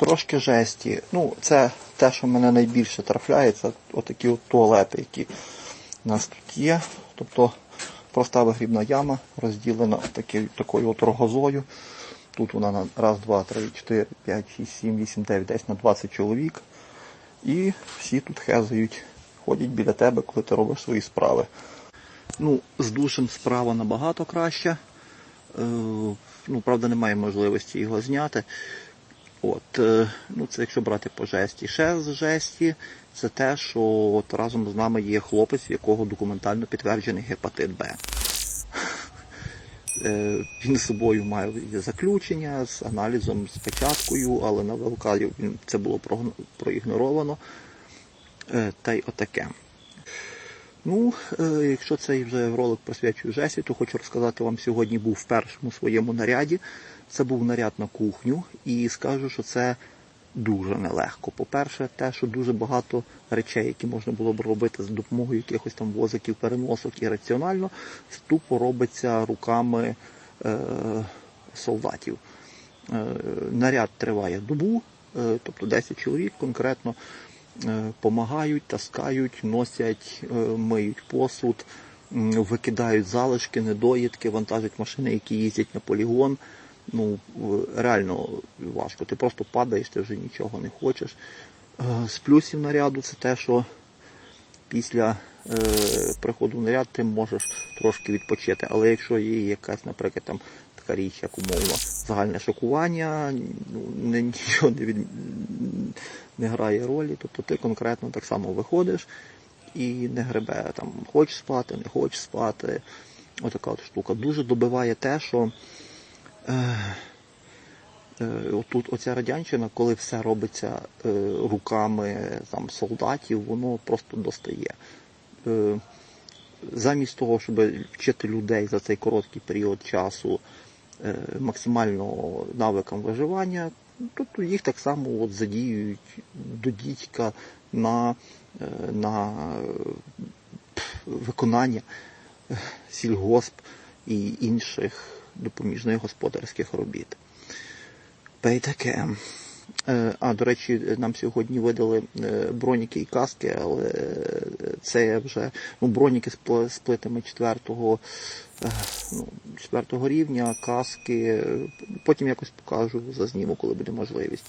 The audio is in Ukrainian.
Трошки жесті. Ну, це те, що мене найбільше трафляє, це отакі от туалети, які у нас тут є. Тобто проста вигрібна яма розділена такі, такою от рогозою. Тут вона на раз, два, три, чотири, п'ять, шість, сім, вісім, дев'ять, десь на 20 чоловік. І всі тут хезають, ходять біля тебе, коли ти робиш свої справи. Ну, з душем справа набагато краще. Е, ну, правда, немає можливості його зняти. От, е, ну, це якщо брати по жесті. Ще з жесті, це те, що от разом з нами є хлопець, в якого документально підтверджений гепатит Б. Е, Він з собою має заключення з аналізом, з печаткою, але на ВЛК це було проігноровано. Е, Та й отаке. Ну, е, якщо цей вже ролик присвячую Жесі, то хочу розказати вам сьогодні був в першому своєму наряді. Це був наряд на кухню, і скажу, що це дуже нелегко. По-перше, те, що дуже багато речей, які можна було б робити за допомогою якихось там возиків, переносок і раціонально, тупо робиться руками е, солдатів. Е, наряд триває добу, е, тобто 10 чоловік конкретно помагають, таскають, носять, е, миють посуд, викидають залишки, недоїдки, вантажать машини, які їздять на полігон. Ну, реально важко. Ти просто падаєш, ти вже нічого не хочеш. Е, З плюсів наряду це те, що після е, приходу в наряд ти можеш трошки відпочити. Але якщо є якась, наприклад, там така річ, як умовно, загальне шокування, ну, нічого не, від, не грає ролі, тобто ти конкретно так само виходиш і не гребе там, хочеш спати, не хочеш спати. Отака от штука. Дуже добиває те, що е, е, отут оця радянщина, коли все робиться е, руками там, солдатів, воно просто достає. Е, замість того, щоб вчити людей за цей короткий період часу максимально навикам виживання, тобто їх так само от задіюють до дідька на, е, на е, виконання е, сільгосп і інших допоміжних господарських робіт. Та й таке. Е, А, до речі, нам сьогодні видали е, броніки і каски, але е, це вже ну, броніки з пл- з плитами четвертого, ну, четвертого рівня, каски. Потім якось покажу, зазніму, коли буде можливість.